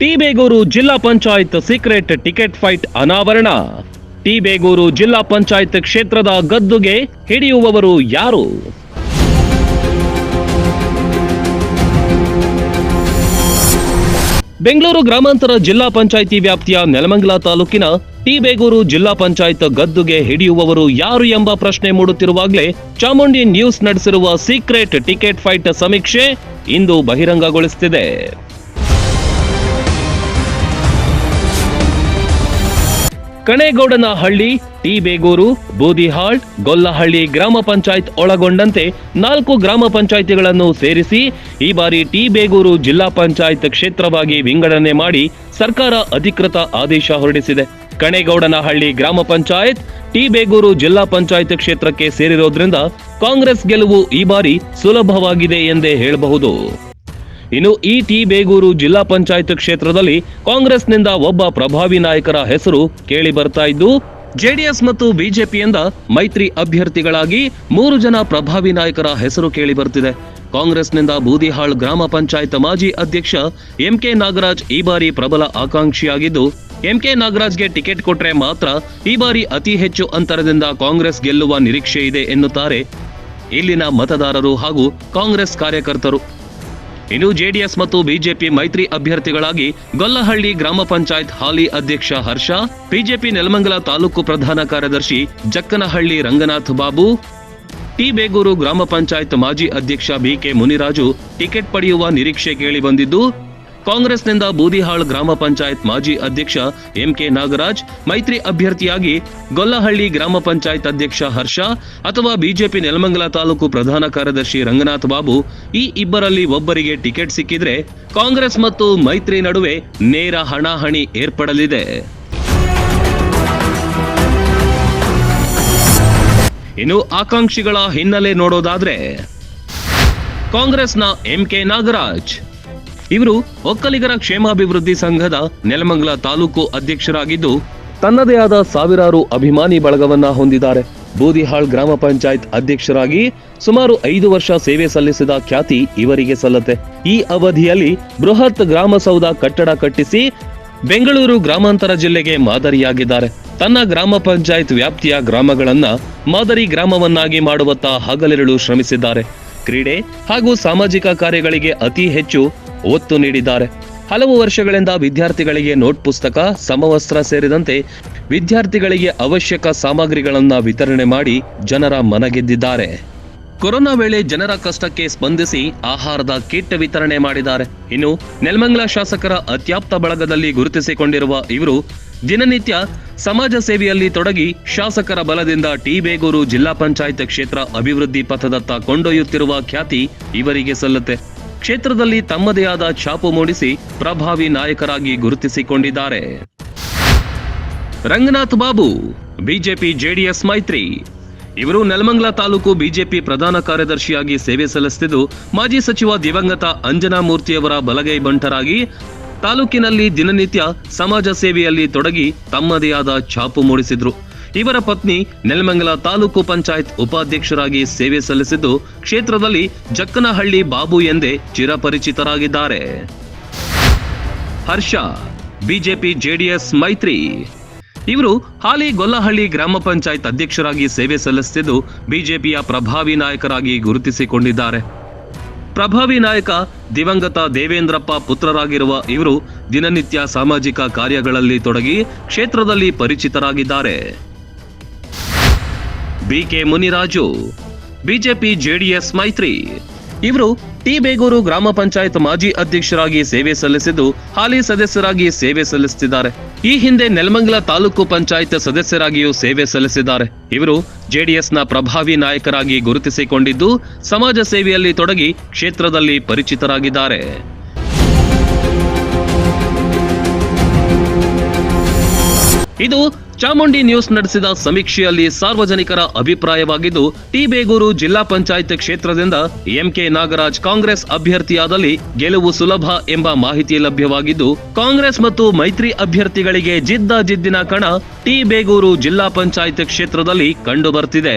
T Begur ಜಿಲ್ಲಾ panchayat secret ticket fight ಅನಾವರಣ. T Begur ಜಿಲ್ಲಾ ಪಂಚಾಯತ್ ಕ್ಷೇತ್ರದ ಗದ್ದುಗೆ ಹಿಡಿಯುವವರು ಯಾರು? ಬೆಂಗಳೂರು ಗ್ರಾಮಾಂತರ ಜಿಲ್ಲಾ ಪಂಚಾಯಿತಿ ವ್ಯಾಪ್ತಿಯ ನೆಲಮಂಗಲ ತಾಲೂಕಿನ ಟಿಬೇಗೂರು ಜಿಲ್ಲಾ ಪಂಚಾಯತ್ ಗದ್ದುಗೆ ಹಿಡಿಯುವವರು ಯಾರು ಎಂಬ ಪ್ರಶ್ನೆ ಮೂಡುತ್ತಿರುವಾಗಲೇ ಚಾಮುಂಡಿ ನ್ಯೂಸ್ ನಡೆಸಿರುವ ಸೀಕ್ರೆಟ್ ಟಿಕೆಟ್ ಫೈಟ್ ಸಮೀಕ್ಷೆ ಇಂದು ಬಹಿರಂಗಗೊಳಿಸುತ್ತಿದೆ ಕಣೇಗೌಡನಹಳ್ಳಿ ಟಿ ಬೇಗೂರು ಬೂದಿಹಾಳ್, ಗೊಲ್ಲಹಳ್ಳಿ ಗ್ರಾಮ ಪಂಚಾಯತ್ ಒಳಗೊಂಡಂತೆ ನಾಲ್ಕು ಗ್ರಾಮ ಪಂಚಾಯಿತಿಗಳನ್ನು ಸೇರಿಸಿ ಈ ಬಾರಿ ಟಿ ಬೇಗೂರು ಜಿಲ್ಲಾ ಪಂಚಾಯತ್ ಕ್ಷೇತ್ರವಾಗಿ ವಿಂಗಡಣೆ ಮಾಡಿ ಸರ್ಕಾರ ಅಧಿಕೃತ ಆದೇಶ ಹೊರಡಿಸಿದೆ. ಕಣೇಗೌಡನಹಳ್ಳಿ ಗ್ರಾಮ ಪಂಚಾಯತ್ ಟಿ ಬೇಗೂರು ಜಿಲ್ಲಾ ಪಂಚಾಯತ್ ಕ್ಷೇತ್ರಕ್ಕೆ ಸೇರಿರೋದ್ರಿಂದ ಕಾಂಗ್ರೆಸ್ ಗೆಲುವು ಈ ಬಾರಿ ಸುಲಭವಾಗಿದೆ ಎಂದೇ ಹೇಳಬಹುದು. ಇನ್ನು ಈ ಟಿ ಬೇಗೂರು ಜಿಲ್ಲಾ ಪಂಚಾಯತ್ ಕ್ಷೇತ್ರದಲ್ಲಿ ಕಾಂಗ್ರೆಸ್ನಿಂದ ಒಬ್ಬ ಪ್ರಭಾವಿ ನಾಯಕರ ಹೆಸರು ಕೇಳಿ ಬರ್ತಾ ಇದ್ದು, ಜೆಡಿಎಸ್ ಮತ್ತು ಬಿಜೆಪಿಯಿಂದ ಮೈತ್ರಿ ಅಭ್ಯರ್ಥಿಗಳಾಗಿ ಮೂರು ಜನ ಪ್ರಭಾವಿ ನಾಯಕರ ಹೆಸರು ಕೇಳಿ ಬರ್ತಿದೆ. ಕಾಂಗ್ರೆಸ್ನಿಂದ ಬೂದಿಹಾಳ್ ಗ್ರಾಮ ಪಂಚಾಯತ್ ಮಾಜಿ ಅಧ್ಯಕ್ಷ ಎಂಕೆ ನಾಗರಾಜ್ ಈ ಬಾರಿ ಪ್ರಬಲ ಆಕಾಂಕ್ಷಿಯಾಗಿದ್ದು, ಎಂಕೆ ನಾಗರಾಜ್ಗೆ ಟಿಕೆಟ್ ಕೊಟ್ರೆ ಮಾತ್ರ ಈ ಬಾರಿ ಅತಿ ಹೆಚ್ಚು ಅಂತರದಿಂದ ಕಾಂಗ್ರೆಸ್ ಗೆಲ್ಲುವ ನಿರೀಕ್ಷೆ ಇದೆ ಎನ್ನುತ್ತಾರೆ ಇಲ್ಲಿನ ಮತದಾರರು ಹಾಗೂ ಕಾಂಗ್ರೆಸ್ ಕಾರ್ಯಕರ್ತರು. ಇನ್ನು ಜೆಡಿಎಸ್ ಮತ್ತು ಬಿಜೆಪಿ ಮೈತ್ರಿ ಅಭ್ಯರ್ಥಿಗಳಾಗಿ ಗೊಲ್ಲಹಳ್ಳಿ ಗ್ರಾಮ ಪಂಚಾಯತ್ ಹಾಲಿ ಅಧ್ಯಕ್ಷ ಹರ್ಷ, ಬಿಜೆಪಿ ನೆಲಮಂಗಲ ತಾಲೂಕು ಪ್ರಧಾನ ಕಾರ್ಯದರ್ಶಿ ಜಕ್ಕನಹಳ್ಳಿ ರಂಗನಾಥ್ ಬಾಬು ಟಿ ಬೇಗೂರು ಗ್ರಾಮ ಪಂಚಾಯತ್ ಮಾಜಿ ಅಧ್ಯಕ್ಷ ಬಿಕೆ ಮುನಿರಾಜು ಟಿಕೆಟ್ ಪಡೆಯುವ ನಿರೀಕ್ಷೆ ಕೇಳಿ ಬಂದಿದ್ದು ಕಾಂಗ್ರೆಸ್ನಿಂದ ಬೂದಿಹಾಳ್ ಗ್ರಾಮ ಪಂಚಾಯತ್ ಮಾಜಿ ಅಧ್ಯಕ್ಷ ಎಂಕೆ ನಾಗರಾಜ್, ಮೈತ್ರಿ ಅಭ್ಯರ್ಥಿಯಾಗಿ ಗೊಲ್ಲಹಳ್ಳಿ ಗ್ರಾಮ ಪಂಚಾಯತ್ ಅಧ್ಯಕ್ಷ ಹರ್ಷ ಅಥವಾ ಬಿಜೆಪಿ ನೆಲಮಂಗಲ ತಾಲೂಕು ಪ್ರಧಾನ ಕಾರ್ಯದರ್ಶಿ ರಂಗನಾಥ್ ಬಾಬು, ಈ ಇಬ್ಬರಲ್ಲಿ ಒಬ್ಬರಿಗೆ ಟಿಕೆಟ್ ಸಿಕ್ಕಿದ್ರೆ ಕಾಂಗ್ರೆಸ್ ಮತ್ತು ಮೈತ್ರಿ ನಡುವೆ ನೇರ ಹಣಾಹಣಿ ಏರ್ಪಡಲಿದೆ. ಇನ್ನು ಆಕಾಂಕ್ಷಿಗಳ ಹಿನ್ನೆಲೆ ನೋಡೋದಾದ್ರೆ ಕಾಂಗ್ರೆಸ್ನ ಎಂಕೆ ನಾಗರಾಜ್. ಇವರು ಒಕ್ಕಲಿಗರ ಕ್ಷೇಮಾಭಿವೃದ್ಧಿ ಸಂಘದ ನೆಲಮಂಗಲ ತಾಲೂಕು ಅಧ್ಯಕ್ಷರಾಗಿದ್ದು, ತನ್ನದೇ ಆದ ಸಾವಿರಾರು ಅಭಿಮಾನಿ ಬಳಗವನ್ನ ಹೊಂದಿದ್ದಾರೆ. ಬೂದಿಹಾಳ್ ಗ್ರಾಮ ಪಂಚಾಯತ್ ಅಧ್ಯಕ್ಷರಾಗಿ ಸುಮಾರು ಐದು ವರ್ಷ ಸೇವೆ ಸಲ್ಲಿಸಿದ ಖ್ಯಾತಿ ಇವರಿಗೆ ಸಲ್ಲತ್ತೆ. ಈ ಅವಧಿಯಲ್ಲಿ ಬೃಹತ್ ಗ್ರಾಮ ಸೌಧ ಕಟ್ಟಡ ಕಟ್ಟಿಸಿ ಬೆಂಗಳೂರು ಗ್ರಾಮಾಂತರ ಜಿಲ್ಲೆಗೆ ಮಾದರಿಯಾಗಿದ್ದಾರೆ. ತನ್ನ ಗ್ರಾಮ ಪಂಚಾಯತ್ ವ್ಯಾಪ್ತಿಯ ಗ್ರಾಮಗಳನ್ನ ಮಾದರಿ ಗ್ರಾಮವನ್ನಾಗಿ ಮಾಡುವತ್ತ ಹಗಲಿರುಳು ಶ್ರಮಿಸಿದ್ದಾರೆ. ಕ್ರೀಡೆ ಹಾಗೂ ಸಾಮಾಜಿಕ ಕಾರ್ಯಗಳಿಗೆ ಅತಿ ಹೆಚ್ಚು ಒತ್ತು ನೀಡಿದ್ದಾರೆ. ಹಲವು ವರ್ಷಗಳಿಂದ ವಿದ್ಯಾರ್ಥಿಗಳಿಗೆ ನೋಟ್ ಪುಸ್ತಕ, ಸಮವಸ್ತ್ರ ಸೇರಿದಂತೆ ವಿದ್ಯಾರ್ಥಿಗಳಿಗೆ ಅವಶ್ಯಕ ಸಾಮಗ್ರಿಗಳನ್ನ ವಿತರಣೆ ಮಾಡಿ ಜನರ ಮನಗೆದ್ದಿದ್ದಾರೆ. ಕೊರೋನಾ ವೇಳೆ ಜನರ ಕಷ್ಟಕ್ಕೆ ಸ್ಪಂದಿಸಿ ಆಹಾರದ ಕಿಟ್ ವಿತರಣೆ ಮಾಡಿದ್ದಾರೆ. ಇನ್ನು ನೆಲಮಂಗಲ ಶಾಸಕರ ಅತ್ಯಾಪ್ತ ಬಳಗದಲ್ಲಿ ಗುರುತಿಸಿಕೊಂಡಿರುವ ಇವರು ದಿನನಿತ್ಯ ಸಮಾಜ ಸೇವೆಯಲ್ಲಿ ತೊಡಗಿ ಶಾಸಕರ ಬಲದಿಂದ ಟಿ ಬೇಗೂರು ಜಿಲ್ಲಾ ಪಂಚಾಯತ್ ಕ್ಷೇತ್ರ ಅಭಿವೃದ್ಧಿ ಪಥದತ್ತ ಕೊಂಡೊಯ್ಯುತ್ತಿರುವ ಖ್ಯಾತಿ ಇವರಿಗೆ ಸಲ್ಲುತ್ತೆ. ಕ್ಷೇತ್ರದಲ್ಲಿ ತಮ್ಮದೇ ಆದ ಛಾಪು ಮೂಡಿಸಿ ಪ್ರಭಾವಿ ನಾಯಕರಾಗಿ ಗುರುತಿಸಿಕೊಂಡಿದ್ದಾರೆ. ರಂಗನಾಥ್ ಬಾಬು, ಬಿಜೆಪಿ ಜೆಡಿಎಸ್ ಮೈತ್ರಿ. ಇವರು ನೆಲಮಂಗಲ ತಾಲೂಕು ಬಿಜೆಪಿ ಪ್ರಧಾನ ಕಾರ್ಯದರ್ಶಿಯಾಗಿ ಸೇವೆ ಸಲ್ಲಿಸುತ್ತಿದ್ದು ಮಾಜಿ ಸಚಿವ ದಿವಂಗತ ಅಂಜನಾ ಮೂರ್ತಿಯವರ ಬಲಗೈ ಬಂಟರಾಗಿ ತಾಲೂಕಿನಲ್ಲಿ ದಿನನಿತ್ಯ ಸಮಾಜ ಸೇವೆಯಲ್ಲಿ ತೊಡಗಿ ತಮ್ಮದೇ ಆದ ಛಾಪು ಮೂಡಿಸಿದ್ರು. ಇವರ ಪತ್ನಿ ನೆಲಮಂಗಲ ತಾಲೂಕು ಪಂಚಾಯತ್ ಉಪಾಧ್ಯಕ್ಷರಾಗಿ ಸೇವೆ ಸಲ್ಲಿಸಿದ್ದು ಕ್ಷೇತ್ರದಲ್ಲಿ ಜಕ್ಕನಹಳ್ಳಿ ಬಾಬು ಎಂದೇ ಚಿರಪರಿಚಿತರಾಗಿದ್ದಾರೆ. ಹರ್ಷ, ಬಿಜೆಪಿ, ಜೆಡಿಎಸ್, ಮೈತ್ರಿ. ಇವರು ಹಾಲಿ ಗೊಲ್ಲಹಳ್ಳಿ ಗ್ರಾಮ ಪಂಚಾಯತ್ ಅಧ್ಯಕ್ಷರಾಗಿ ಸೇವೆ ಸಲ್ಲಿಸುತ್ತಿದ್ದು ಬಿಜೆಪಿಯ ಪ್ರಭಾವಿ ನಾಯಕರಾಗಿ ಗುರುತಿಸಿಕೊಂಡಿದ್ದಾರೆ. ಪ್ರಭಾವಿ ನಾಯಕ ದಿವಂಗತ ದೇವೇಂದ್ರಪ್ಪ ಪುತ್ರರಾಗಿರುವ ಇವರು ದಿನನಿತ್ಯ ಸಾಮಾಜಿಕ ಕಾರ್ಯಗಳಲ್ಲಿ ತೊಡಗಿ ಕ್ಷೇತ್ರದಲ್ಲಿ ಪರಿಚಿತರಾಗಿದ್ದಾರೆ. B K Muniraju, BJP JDS ಮೈತ್ರಿ. ಇವರು ಟಿ ಬೇಗೂರು ಗ್ರಾಮ ಪಂಚಾಯತ್ ಮಾಜಿ ಅಧ್ಯಕ್ಷರಾಗಿ ಸೇವೆ ಸಲ್ಲಿಸಿದ್ದು ಹಾಲಿ ಸದಸ್ಯರಾಗಿ ಸೇವೆ ಸಲ್ಲಿಸುತ್ತಿದ್ದಾರೆ. ಈ ಹಿಂದೆ ನೆಲಮಂಗಲ ತಾಲೂಕು ಪಂಚಾಯತ್ ಸದಸ್ಯರಾಗಿಯೂ ಸೇವೆ ಸಲ್ಲಿಸಿದ್ದಾರೆ. ಇವರು ಜೆಡಿಎಸ್ನ ಪ್ರಭಾವಿ ನಾಯಕರಾಗಿ ಗುರುತಿಸಿಕೊಂಡಿದ್ದು ಸಮಾಜ ಸೇವೆಯಲ್ಲಿ ತೊಡಗಿ ಕ್ಷೇತ್ರದಲ್ಲಿ ಪರಿಚಿತರಾಗಿದ್ದಾರೆ. ಇದು ಚಾಮುಂಡಿ ನ್ಯೂಸ್ ನಡೆಸಿದ ಸಮೀಕ್ಷೆಯಲ್ಲಿ ಸಾರ್ವಜನಿಕರ ಅಭಿಪ್ರಾಯವಾಗಿದ್ದು ಟಿ ಬೇಗೂರು ಜಿಲ್ಲಾ ಪಂಚಾಯತ್ ಕ್ಷೇತ್ರದಿಂದ ಎಂಕೆ ನಾಗರಾಜ್ ಕಾಂಗ್ರೆಸ್ ಅಭ್ಯರ್ಥಿಯಾದಲ್ಲಿ ಗೆಲುವು ಸುಲಭ ಎಂಬ ಮಾಹಿತಿ ಲಭ್ಯವಾಗಿದ್ದು, ಕಾಂಗ್ರೆಸ್ ಮತ್ತು ಮೈತ್ರಿ ಅಭ್ಯರ್ಥಿಗಳಿಗೆ ಜಿದ್ದ ಜಿದ್ದಿನ ಕಣ ಟಿ ಬೇಗೂರು ಜಿಲ್ಲಾ ಪಂಚಾಯತ್ ಕ್ಷೇತ್ರದಲ್ಲಿ ಕಂಡು ಬರ್ತಿದೆ